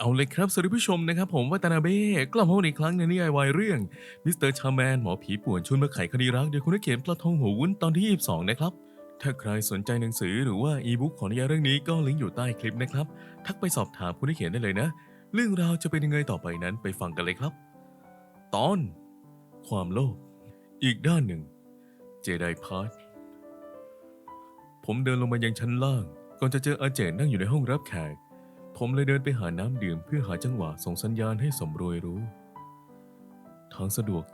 เอาเลยครับสวัสดีผู้ชมนะครับ ผมวัตนาเบ้กลับมาอีกครั้งในนิยายวายเรื่องมิสเตอร์ชาแมนหมอผีป่วนชวนมาไขคดีรักโดยคุณนักเขียนปลาทองหัววุ้นตอนที่ 22 นะครับ ถ้าใครสนใจหนังสือหรือว่าอีบุ๊กของนิยายเรื่องนี้ก็ลิงก์อยู่ใต้คลิปนะครับ ทักไปสอบถามคุณนักเขียนได้เลยนะ เรื่องราวจะเป็นยังไงต่อไปนั้นไปฟังกันเลยครับ ตอน ความโลภอีกด้านหนึ่ง เจไดพาร์ทผมเดินลงมายังชั้นล่าง ก่อนจะเจออาเจนนั่งอยู่ในห้องรับแขก ผมเลยเดินไปหาน้ำดื่มเพื่อหาจังหวะส่งสัญญาณให้สมรวยรู้ ทางสะดวก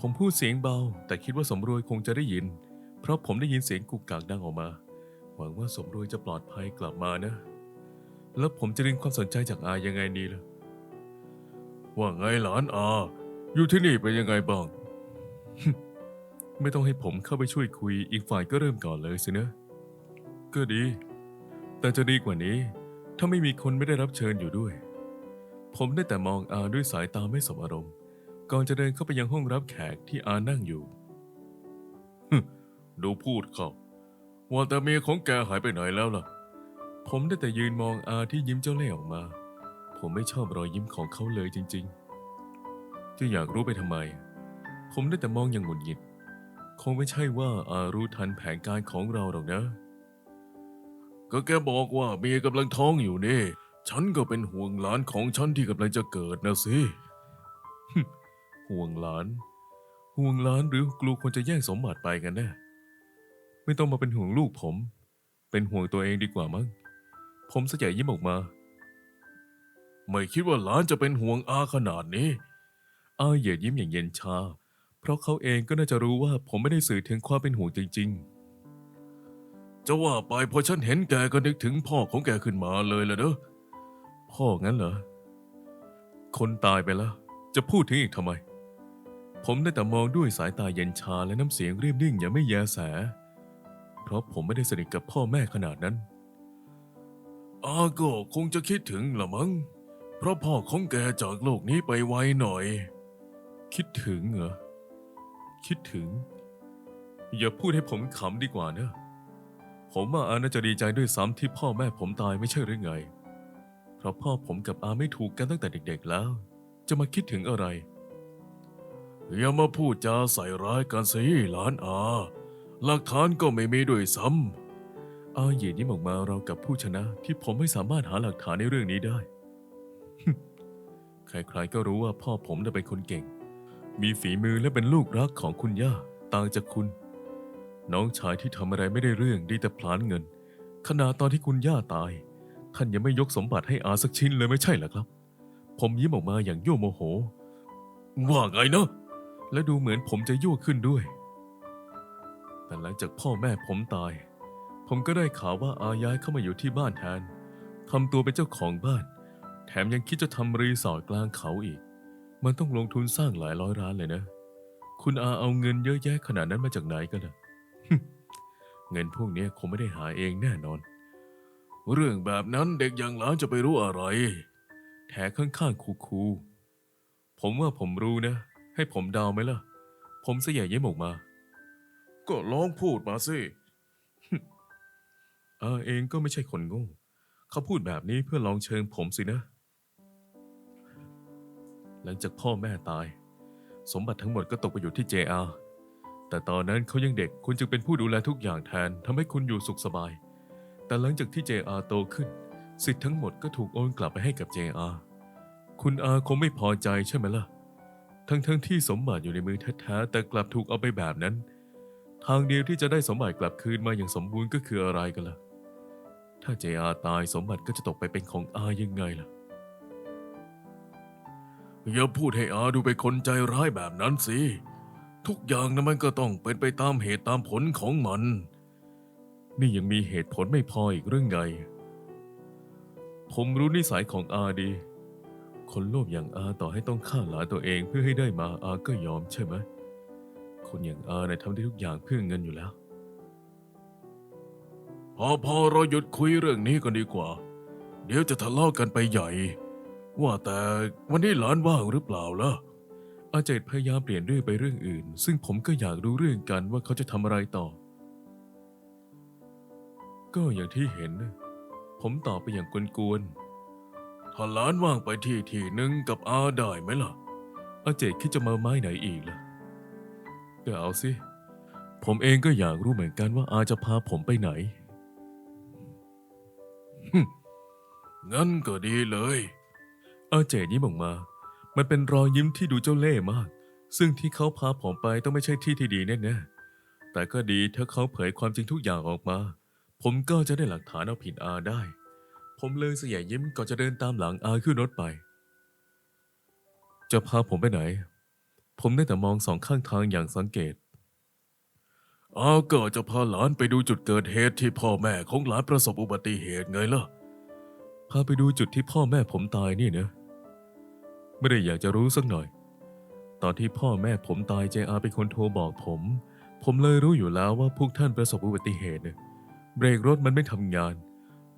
ผมพูดเสียงเบา แต่คิดว่าสมรวยคงจะได้ยิน เพราะผมได้ยินเสียงกุกกากดังออกมา หวังว่าสมรวยจะปลอดภัยกลับมานะ แล้วผมจะดึงความสนใจจากอายังไงดีล่ะ ว่าไงหลานอา อยู่ที่นี่เป็นยังไงบ้าง ไม่ต้องให้ผมเข้าไปช่วยคุย อีกฝ่ายก็เริ่มก่อนเลยสินะ ก็ดี แต่จะดีกว่านี้ ถ้าไม่มีคนไม่ได้รับเชิญอยู่ด้วย ผมได้แต่มองอาด้วยสายตาไม่สมอารมณ์ก่อนจะเดินเข้าไปยังห้องรับแขกที่อานั่งอยู่ฮึดูพูดเขาว่าแต่เมียของแกหายไปไหนแล้วล่ะ ผมได้แต่ยืนมองอาที่ยิ้มเจ้าเล่ห์ออกมา ผมไม่ชอบรอยยิ้มของเขาเลยจริง ๆ จะอยากรู้ไปทำไม ผมได้แต่มองอย่างหงุดหงิด คงไม่ใช่ว่าอารู้ทันแผนการของเราหรอกนะ ก็แกบอกว่าเมียกำลังท้องอยู่นี่ ฉันก็เป็นห่วงหลานของฉันที่กำลังจะเกิดนะสิ ห่วงหลาน ห่วงหลานหรือกลัวคนจะแย่งสมบัติไปกันแน่ ไม่ต้องมาเป็นห่วงลูกผม เป็นห่วงตัวเองดีกว่ามั้ง ผมสยายยิ้มออกมา ไม่คิดว่าหลานจะเป็นห่วงอาขนาดนี้ อาเหยียดยิ้มอย่างเย็นชา เพราะเขาเองก็น่าจะรู้ว่าผมไม่ได้สื่อถึงความเป็นห่วงจริง ๆ จะว่าไปพอฉันเห็นแกก็นึกถึงพ่อของแกขึ้นมาเลยละเนอะพ่องั้นเหรอ คนตายไปแล้ว จะพูดถึงอีกทำไม ผมได้แต่มองด้วยสายตาเย็นชาและน้ำเสียงเรียบนิ่งอย่าไม่แยแส เพราะผมไม่ได้สนิทกับพ่อแม่ขนาดนั้น อาก็คงจะคิดถึงละมั้ง เพราะพ่อของแกจากโลกนี้ไปไวหน่อย คิดถึงเหรอ คิดถึง อย่าพูดให้ผมขำดีกว่าเนอะ ผมว่าอาน่าจะดีใจด้วยซ้ำที่พ่อแม่ผมตายไม่ใช่หรือไง เพราะพ่อผมกับอาไม่ถูกกันตั้งแต่เด็ก ๆแล้ว จะมาคิดถึงอะไร อย่ามาพูดจาใส่ร้ายกันสิหลานอา หลักฐานก็ไม่มีด้วยซ้ำอาเหยียดยิ้มออกมาเรากับผู้ชนะที่ผมไม่สามารถหาหลักฐานในเรื่องนี้ได้ ใครๆก็รู้ว่าพ่อผมน่ะเป็นคนเก่ง มีฝีมือและเป็นลูกรักของคุณย่าต่างจากคุณ น้องชายที่ทำอะไรไม่ได้เรื่องดีแต่พลานเงิน ขณะตอนที่คุณย่าตาย ท่านยังไม่ยกสมบัติให้อาสักชิ้นเลยไม่ใช่หรอครับ ผมยิ้มออกมาอย่างยั่วโมโห ว่าไงนะ และดูเหมือนผมจะยั่วขึ้นด้วย แต่หลังจากพ่อแม่ผมตาย ผมก็ได้ข่าวว่าอาย้ายเข้ามาอยู่ที่บ้านแทนทำตัวเป็นเจ้าของบ้าน แถมยังคิดจะทำรีสอร์ทกลางเขาอีก มันต้องลงทุนสร้างหลายร้อยล้านเลยนะ คุณอาเอาเงินเยอะแยะขนาดนั้นมาจากไหนกันนะ เงินพวกนี้คงไม่ได้หาเองแน่นอน เรื่องแบบนั้นเด็กอย่างหลานจะไปรู้อะไร แถข้างๆคูๆผมว่าผมรู้นะ ให้ผมเดาวไหมล่ะ ผมเสียยิ้มออกมา ก็ลองพูดมาสิอาเองก็ไม่ใช่คนโง่เขาพูดแบบนี้เพื่อลองเชิงผมสินะ หลังจากพ่อแม่ตาย สมบัติทั้งหมดก็ตกไปอยู่ที่ JR แต่ตอนนั้นเขายังเด็กคุณจึงเป็นผู้ดูแลทุกอย่างแทนทำให้คุณอยู่สุขสบาย แต่หลังจากที่ JR โตขึ้น สิทธิ์ทั้งหมดก็ถูกโอนกลับไปให้กับ JR คุณอาคงไม่พอใจใช่ไหมล่ะ ทั้งๆทที่สมบัติอยู่ในมือแท้ๆแต่กลับถูกเอาไปแบบนั้น ทางเดียวที่จะได้สมบัติกลับคืนมาอย่างสมบูรณ์ก็คืออะไรกันล่ะ ถ้า JR ตายสมบัติก็จะตกไปเป็นของอายังไงล่ะอย่าพูดให้อาดูเป็นคนใจร้ายแบบนั้นสิ ทุกอย่างนะมันก็ต้องเป็นไปตามเหตุตามผลของมัน นี่ยังมีเหตุผลไม่พออีกเรื่องไงผมรู้นิสัยของอาดี คนโลภอย่างอาต่อให้ต้องฆ่าหลานตัวเองเพื่อให้ได้มาอาก็ยอมใช่ไหม คนอย่างอาเนี่ยทำได้ทุกอย่างเพื่อเงินอยู่แล้ว พอพอเราหยุดคุยเรื่องนี้กันดีกว่า เดี๋ยวจะทะเลาะกันไปใหญ่ ว่าแต่วันนี้หลานว่างหรือเปล่าล่ะ อาเจตพยายามเปลี่ยนเรื่องไปเรื่องอื่น ซึ่งผมก็อยากรู้เรื่องกันว่าเขาจะทำอะไรต่อ ก็อย่างที่เห็น ผมตอบไปอย่างกวนๆถ้าหลานว่างไปที่ที่หนึ่งกับอาได้ไหมล่ะ อาเจกคิดจะมาไม้ไหนอีกล่ะก็เอาสิ ผมเองก็อยากรู้เหมือนกันว่าอาจะพาผมไปไหนงั้นก็ดีเลย อาเจตยิ้มออกมา มันเป็นรอยยิ้มที่ดูเจ้าเล่ห์มาก ซึ่งที่เขาพาผมไปต้องไม่ใช่ที่ที่ดีแน่ๆ แต่ก็ดีถ้าเขาเผยความจริงทุกอย่างออกมา ผมก็จะได้หลักฐานเอาผิดอาได้ ผมเลยเสียยิ้มก่อนจะเดินตามหลังอาขึ้นรถไป จะพาผมไปไหน ผมได้แต่มองสองข้างทางอย่างสังเกต อาก็จะพาหลานไปดูจุดเกิดเหตุที่พ่อแม่ของหลานประสบอุบัติเหตุไงล่ะ พาไปดูจุดที่พ่อแม่ผมตายนี่นะ ไม่ได้อยากจะรู้สักหน่อย ตอนที่พ่อแม่ผมตายเจอาเป็นคนโทรบอกผม ผมเลยรู้อยู่แล้วว่าพวกท่านประสบอุบัติเหตุเบรกรถมันไม่ทำงาน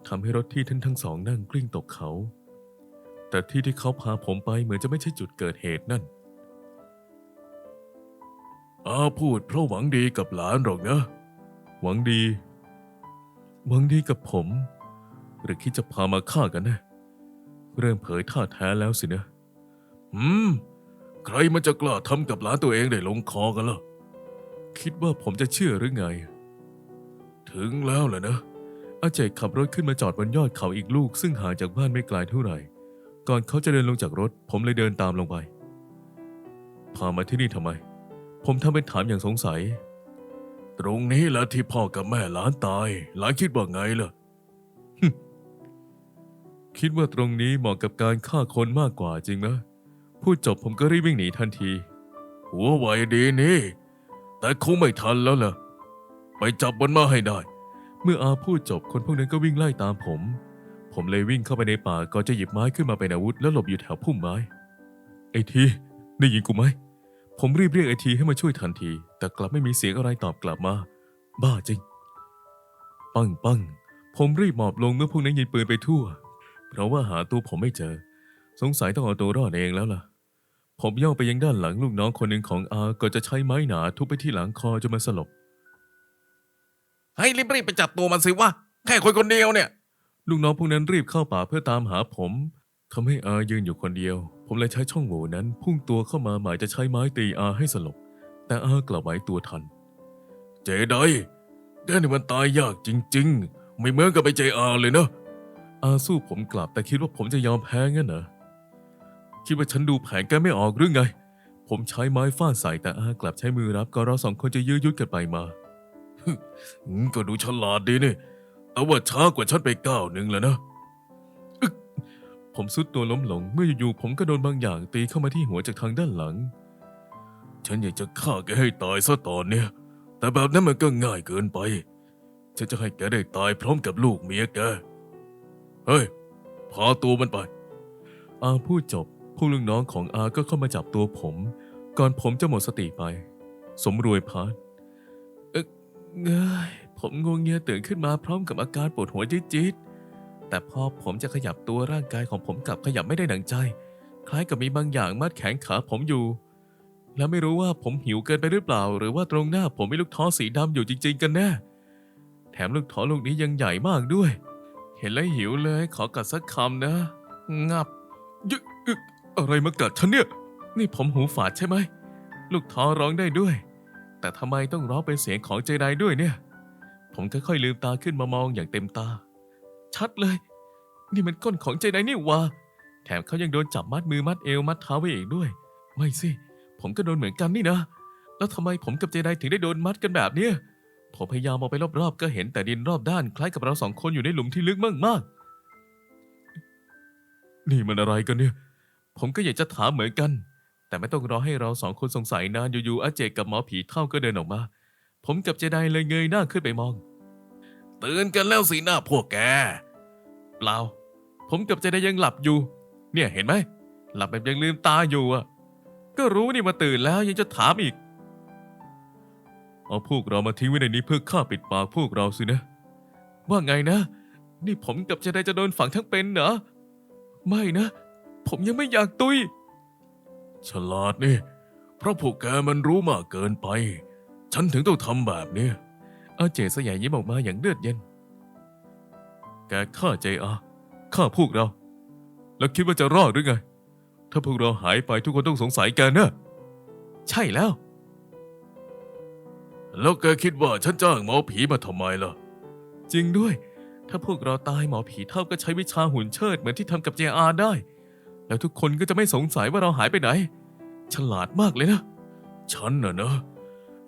ทำให้รถที่ท่านทั้งสองนั่งกลิ้งตกเขา แต่ที่ที่เขาพาผมไปเหมือนจะไม่ใช่จุดเกิดเหตุนั่น อาพูดเพราะหวังดีกับหลานหรอกนะ หวังดี หวังดีกับผม หรือคิดจะพามาฆ่ากันนะ เริ่มเผยท่าแท้แล้วสินะ อืม ใครมันจะกล้าทำกับหลานตัวเองได้ลงคอกันล่ะ คิดว่าผมจะเชื่อหรือไง ถึงแล้วแหละนะ อาเจกขับรถขึ้นมาจอดบนยอดเขาอีกลูก ซึ่งห่างจากบ้านไม่ไกลเท่าไหร่ ก่อนเขาจะเดินลงจากรถ ผมเลยเดินตามลงไป พามาที่นี่ทำไม ผมทำเป็นถามอย่างสงสัย ตรงนี้แหละที่พ่อกับแม่หลานตาย หลานคิดว่าไงล่ะ คิดว่าตรงนี้เหมาะกับการฆ่าคนมากกว่าจริงไหม พูดจบผมก็รีบวิ่งหนีทันที หัวไวดีนี่ แต่คงไม่ทันแล้วล่ะ ไปจับมันมาให้ได้ เมื่ออาพูดจบคนพวกนั้นก็วิ่งไล่ตามผม ผมเลยวิ่งเข้าไปในป่าก่อนจะหยิบไม้ขึ้นมาเป็นอาวุธแล้วหลบอยู่แถวพุ่มไม้ ไอทีได้ยินกูไหม ผมรีบเรียกไอทีให้มาช่วยทันที แต่กลับไม่มีเสียงอะไรตอบกลับมา บ้าจริง ปังปังผมรีบหมอบลงเมื่อพวกนั้นยิงปืนไปทั่ว เพราะว่าหาตัวผมไม่เจอ สงสัยต้องเอาตัวรอดเองแล้วล่ะ ผมย่องไปยังด้านหลังลูกน้องคนหนึ่งของอาก็จะใช้ไม้หนาทุบไปที่หลังคอจนมันสลบ ให้รีบๆไปจับตัวมันสิวะแค่คนคนเดียวเนี่ย ลูกน้องพวกนั้นรีบเข้าป่าเพื่อตามหาผมทำให้อายืนอยู่คนเดียว ผมเลยใช้ช่องโหว่นั้น พุ่งตัวเข้ามาหมายจะใช้ไม้ตีอาให้สลบ แต่อากลับไหวตัวทัน เจไดแกนี่มันตายยากจริง ๆ ไม่เหมือนกับไปเจอาเลยเนอะอาสู้ผมกลับแต่คิดว่าผมจะยอมแพ้งั้นเหรอ คิดว่าฉันดูแผนแกไม่ออกหรือไง ผมใช้ไม้ฟาดใส่แต่อากลับใช้มือรับก็เราสองคนจะยื้อยุดกันไปมาอืมก็ดูฉลาดดีนี่แต่ว่าช้ากว่าฉันไปก้าวหนึ่งแล้วนะ ผมสุดตัวล้มลง เมื่ออยู่ๆผมก็โดนบางอย่างตีเข้ามาที่หัวจากทางด้านหลัง ฉันอยากจะฆ่าแกให้ตายซะตอนเนี้ยแต่แบบนั้นมันก็ง่ายเกินไป ฉันจะให้แกได้ตายพร้อมกับลูกเมียแก เฮ้ย พาตัวมันไป อาพูดจบ พวกลูกน้องของอาก็เข้ามาจับตัวผม ก่อนผมจะหมดสติไป สมรวยพาดเอ๊ะเงยผมงงเงียตื่นขึ้นมาพร้อมกับอาการปวดหัวจี๊ดๆแต่พอผมจะขยับตัวร่างกายของผมกลับขยับไม่ได้ดังใจ คล้ายกับมีบางอย่างมัดแขนขาผมอยู่ และไม่รู้ว่าผมหิวเกินไปหรือเปล่า หรือว่าตรงหน้าผมมีลูกท้อสีดำอยู่จริง ๆ กันแน่แถมลูกท้อลูกนี้ยังใหญ่มากด้วย เห็นแล้วหิวเลยขอกัดสักคำนะ งับยึก อะไรมากัดฉันเนี่ย นี่ผมหูฝาดใช่ไหม ลูกท้อร้องได้ด้วย แต่ทำไมต้องร้องเป็นเสียงของเจไดด้วยเนี่ย ผมค่อยๆลืมตาขึ้นมามองอย่างเต็มตา ชัดเลย นี่มันก้นของเจไดนี่หวะแถมเขายังโดนจับมัดมือมัดเอวมัดเท้าไว้อีกด้วย ไม่สิ ผมก็โดนเหมือนกันนี่นะ แล้วทำไมผมกับเจไดถึงได้โดนมัดกันแบบเนี้ยผมพยายามมองไปรอบๆ ก็เห็นแต่ดินรอบด้านคล้ายกับเราสองคนอยู่ในหลุมที่ลึกมากๆ นี่มันอะไรกันเนี่ย ผมก็อยากจะถามเหมือนกัน แต่ไม่ต้องรอให้เราสองคนสงสัยนานอยู่ๆอาเจกกับหมอผีเท่าก็เดินออกมา ผมกับเจไดเลยเงยหน้าขึ้นไปมองตื่นกันแล้วสิหน้าพวกแก เปล่า ผมกับเจไดยังหลับอยู่ เนี่ยเห็นไหม หลับแบบยังลืมตาอยู่อะ ก็รู้นี่มาตื่นแล้วยังจะถามอีก เอาพวกเรามาทิ้งไว้ในนี้เพื่อฆ่าปิดปากพวกเราสินะ ว่าไงนะ นี่ผมกับเจไดจะโดนฝังทั้งเป็นเหรอ ไม่นะ ผมยังไม่อยากตุย ฉลาดนี่ เพราะพวกแกมันรู้มากเกินไป ฉันถึงต้องทำแบบเนี้ยอาเจสยายยิ้มออกมาอย่างเลือดเย็น แกฆ่าเจอาฆ่าพวกเรา แล้วคิดว่าจะรอดหรือไง ถ้าพวกเราหายไปทุกคนต้องสงสัยกันนะใช่แล้ว แล้วแกคิดว่าฉันจ้างหมอผีมาทำไมล่ะ จริงด้วย ถ้าพวกเราตายหมอผีเท่าก็ใช้วิชาหุ่นเชิดเหมือนที่ทำกับ JR ได้ แล้วทุกคนก็จะไม่สงสัยว่าเราหายไปไหน ฉลาดมากเลยนะ ฉันน่ะนะ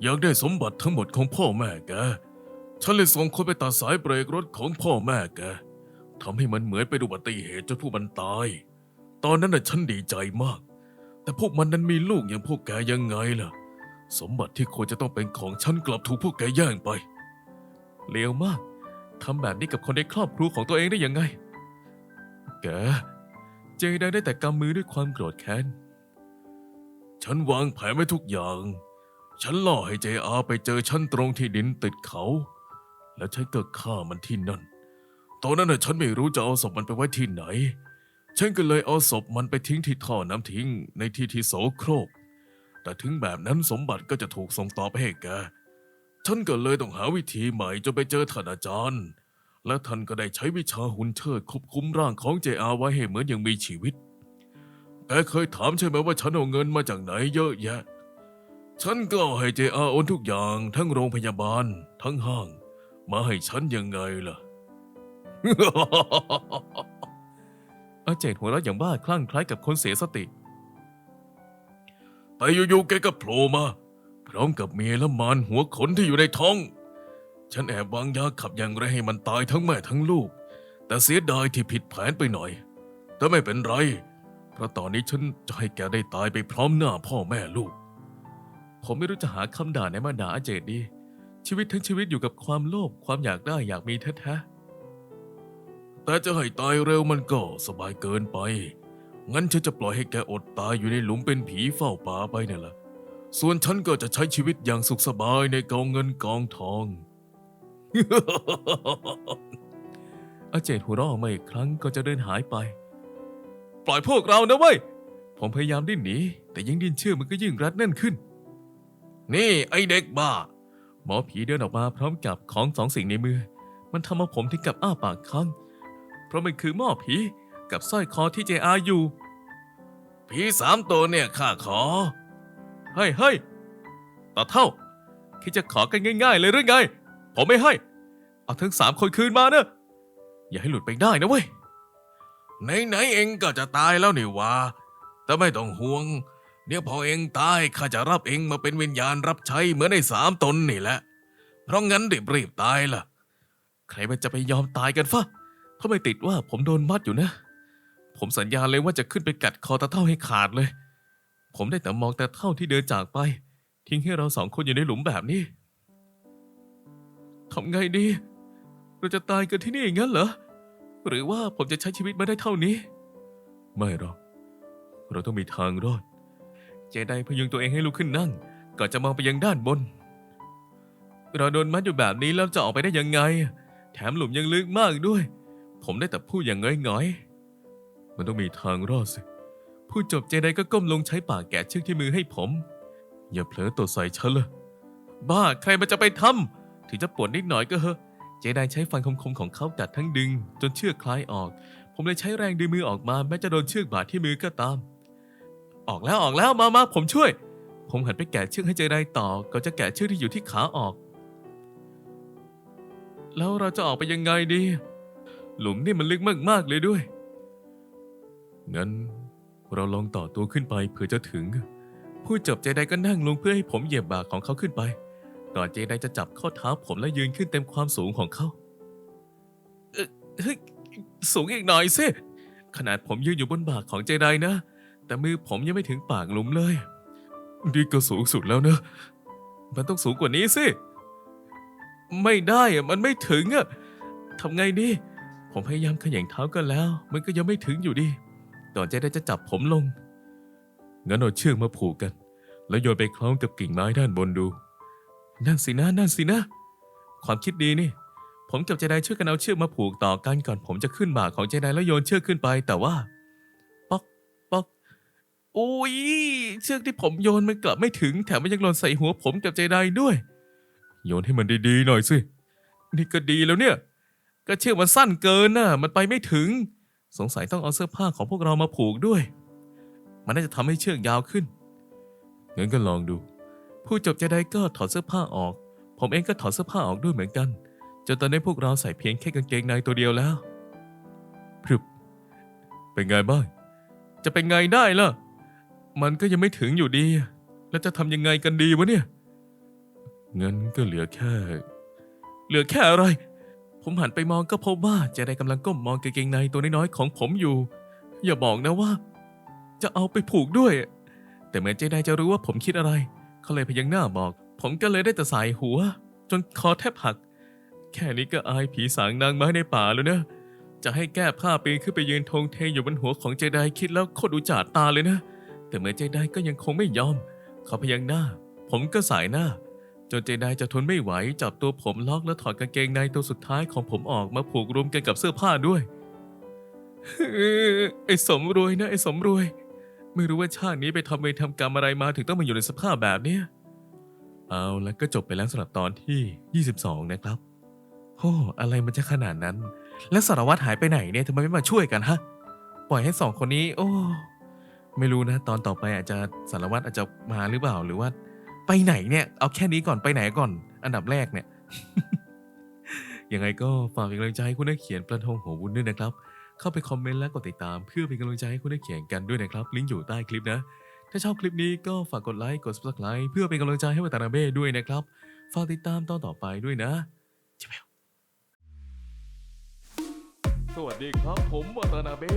อยากได้สมบัติทั้งหมดของพ่อแม่แก ฉันเลยส่งคนไปตัดสายเบรกรถของพ่อแม่แกทำให้มันเหมือนเป็นอุบัติเหตุจนพวกมันตาย ตอนนั้นน่ะฉันดีใจมาก แต่พวกมันนั้นมีลูกอย่างพวกแกยังไงล่ะ สมบัติที่ควรจะต้องเป็นของฉันกลับถูกพวกแกแย่งไป เลวมากทำแบบนี้กับคนในครอบครัวของตัวเองได้ยังไง แก เจไดได้แต่กำมือด้วยความโกรธแค้น ฉันวางแผนไว้ทุกอย่าง ฉันล่อให้เจอาไปเจอฉันตรงที่ดินติดเขา แล้วฉันก็ฆ่ามันที่นั่น ตอนนั้นน่ะฉันไม่รู้จะเอาศพมันไปไว้ที่ไหน ฉันก็เลยเอาศพมันไปทิ้งที่ท่อน้ำทิ้งในที่ที่โสโครก แต่ถึงแบบนั้นสมบัติก็จะถูกส่งต่อไปให้แก ฉันก็เลยต้องหาวิธีใหม่จนไปเจอท่านอาจารย์ และท่านก็ได้ใช้วิชาหุ่นเชิดควบคุมร่างของเจอาไว้ให้เหมือนยังมีชีวิต แกเคยถามใช่ไหมว่าฉันเอาเงินมาจากไหนเยอะแยะ ฉันก็ให้เจอาโอนทุกอย่างทั้งโรงพยาบาล ทั้งห้าง มาให้ฉันยังไงล่ะ อาเจดหัวเราะอย่างบ้าคลั่งคล้ายกับคนเสียสติ แต่อยู่ๆแกก็โผล่มา พร้อมกับเมียและมารหัวขนที่อยู่ในท้อง ฉันแอบวางยาขับอย่างไรให้มันตายทั้งแม่ทั้งลูก แต่เสียดายที่ผิดแผนไปหน่อย แต่ไม่เป็นไร เพราะตอนนี้ฉันจะให้แกได้ตายไปพร้อมหน้าพ่อแม่ลูก ผมไม่รู้จะหาคำด่าไหนมาด่าอาเจดดี ชีวิตทั้งชีวิตอยู่กับความโลภความอยากได้อยากมีแท้ๆแต่จะให้ตายเร็วมันก็สบายเกินไป งั้นฉันจะปล่อยให้แกอดตายอยู่ในหลุมเป็นผีเฝ้าป่าไปเนี่ยละส่วนฉันก็จะใช้ชีวิตอย่างสุขสบายในกองเงินกองทอง อาเจดหัวเราะออกมาอีกครั้งก็จะเดินหายไป ปล่อยพวกเรานะเว้ย ผมพยายามดิ้นหนี แต่ยิ่งดิ้นเชื่อกมันก็ยิ่งรัดแน่นขึ้น นี่ไอเด็กบ้า หมอผีเดินออกมาพร้อมกับของสองสิ่งในมือ มันทำเอาผมถึงกับอ้าปากค้างเพราะมันคือหม้อผีกับสร้อยคอที่เจอาอยู่ ผีสามตัวเนี่ยข้าขอ เฮ้ยเฮ้ยต่อเท่าคิดจะขอกันง่าย ๆ เลยหรือไง ผมไม่ให้ เอาทั้งสามคนคืนมาเนอะอย่าให้หลุดไปได้นะเว้ย ไหนๆเองก็จะตายแล้วนี่วะแต่ไม่ต้องห่วง เดี๋ยวพอเองตายข้าจะรับเองมาเป็นวิญญาณรับใช้เหมือนไอ้สามตนนี่แหละ เพราะงั้นรีบรีบๆตายล่ะ ใครมันจะไปยอมตายกันฟะเพราไม่ติดว่าผมโดนมัดอยู่นะ ผมสัญญาเลยว่าจะขึ้นไปกัดคอตาเท่าให้ขาดเลย ผมได้แต่มองตาเท่าที่เดินจากไป ทิ้งให้เราสองคนอยู่ในหลุมแบบนี้ ทำไงดี เราจะตายกันที่นี่อย่างนั้นเหรอ หรือว่าผมจะใช้ชีวิตมาได้เท่านี้ ไม่หรอก เราต้องมีทางรอด เจไดพยุงตัวเองให้ลุกขึ้นนั่ง ก่อนจะมองไปยังด้านบน เราโดนมัดอยู่แบบนี้แล้วจะออกไปได้ยังไง แถมหลุมยังลึกมากด้วย ผมได้แต่พูดอย่างง้อยๆ มันต้องมีทางรอดสิ พูดจบเจไดก็ก้มลงใช้ปากแกะเชือกที่มือให้ผม อย่าเผลอตดใส่ฉันเลยบ้าใครมันจะไปทำ ถึงจะปวดนิดหน่อยก็เหอะ เจไดใช้ฟันคมๆของเขากัดทั้งดึง จนเชือกคลายออก ผมเลยใช้แรงดึงมือออกมาแม้จะโดนเชือกบาดที่มือก็ตาม ออกแล้วออกแล้วมามาผมช่วย ผมหันไปแกะเชือกให้เจไดต่อ ก็จะแกะเชือกที่อยู่ที่ขาออก แล้วเราจะออกไปยังไงดี หลุมนี่มันลึกมากๆเลยด้วย งั้นเราลองต่อตัวขึ้นไปเผื่อจะถึงพูดจบเจไดก็นั่งลงเพื่อให้ผมเหยียบบากของเขาขึ้นไป ก่อนเจไดจะจับข้อเท้าผมและยืนขึ้นเต็มความสูงของเขาเอ่อเฮ้ยสูงอีกหน่อยสิขนาดผมยืนอยู่บนบากของเจไดนะ แต่มือผมยังไม่ถึงปากหลุมเลยนี่ก็สูงสุดแล้วนะ มันต้องสูงกว่านี้สิ ไม่ได้อะมันไม่ถึงอะทำไงดี ผมพยายามขย่งเท้ากันแล้ว มันก็ยังไม่ถึงอยู่ดีก่อนเจไดจะจับผมลงงั้นเอาเชือกมาผูกกัน แล้วโยนไปคล้องกับกิ่งไม้ด้านบนดู นั่นสินะนั่นสินะ ความคิดดีนี่ ผมกับเจไดช่วยกันเอาเชือกมาผูกต่อกันก่อนผมจะขึ้นบ่าของเจไดแล้วโยนเชือกขึ้นไป แต่ว่า ป๊อกป๊อกโอ้ยเชือกที่ผมโยนมันกลับไม่ถึงแถมมันยังหล่นใส่หัวผมกับเจไดด้วย โยนให้มันดีๆหน่อยสินี่ก็ดีแล้วเนี่ย ก็เชือกมันสั้นเกินน่ะ มันไปไม่ถึง สงสัยต้องเอาเสื้อผ้าของพวกเรามาผูกด้วย มันน่าจะทำให้เชือกยาวขึ้นงั้นก็ลองดู ผู้จบจะได้ก็ถอดเสื้อผ้าออก ผมเองก็ถอดเสื้อผ้าออกด้วยเหมือนกัน จนตอนนี้พวกเราใส่เพียงแค่กางเกงในตัวเดียวแล้วพรึบเป็นไงบ้าง จะเป็นไงได้ล่ะ มันก็ยังไม่ถึงอยู่ดี แล้วจะทำยังไงกันดีวะเนี่ย งั้นก็เหลือแค่ เหลือแค่อะไร ผมหันไปมองก็พบว่าเจไดกำลังก้มมองกางเกงในตัวน้อยๆของผมอยู่ อย่าบอกนะว่า จะเอาไปผูกด้วย แต่เหมือนเจไดจะรู้ว่าผมคิดอะไร เขาเลยพยักหน้าบอก ผมก็เลยได้แต่สายหัว จนคอแทบหัก แค่นี้ก็อายผีสางนางไม้ในป่าแล้วนะ จะให้แก้ผ้าปีนขึ้นไปยืนธงเทอยู่บนหัวของเจไดคิดแล้วโคตรอุจจาตาเลยนะ แต่เมื่อเจไดก็ยังคงไม่ยอม เขาพยักหน้า ผมก็สายหน้า จนเจไดจะทนไม่ไหวจับตัวผมล็อกแล้วถอดกางเกงในตัวสุดท้ายของผมออกมาผูกรวมกันกับเสื้อผ้าด้วยไอ้สมรวยนะไอ้สมรวย ไม่รู้ว่าชาตินี้ไปทำเวรทำกรรมอะไรมาถึงต้องมาอยู่ในสภาพแบบเนี้ยเอาแล้วก็จบไปแล้วสำหรับตอนที่ 22 นะครับโอ้อะไรมันจะขนาดนั้น แล้วสารวัตรหายไปไหนเนี่ยทำไมไม่มาช่วยกันฮะ ปล่อยให้สองคนนี้ โอ้ ไม่รู้นะ ตอนต่อไปอาจจะสารวัตรอาจจะมาหรือเปล่าหรือว่า ไปไหนเนี่ย เอาแค่นี้ก่อนไปไหนก่อน อันดับแรกเนี่ยยังไงก็ฝากเป็นกำลังใจให้คุณนักเขียนประทงหัววุ้นด้วยนะครับ เข้าไปคอมเมนต์และกดติดตาม เพื่อเป็นกำลังใจให้คุณนักเขียนกันด้วยนะครับ ลิงก์อยู่ใต้คลิปนะ ถ้าชอบคลิปนี้ก็ฝากกดไลค์กด subscribe เพื่อเป็นกำลังใจให้วัตานาเบ้ด้วยนะครับ ฝากติดตามตอนต่อไปด้วยนะจิบวสวัสดีครับผมวัตานาเบ้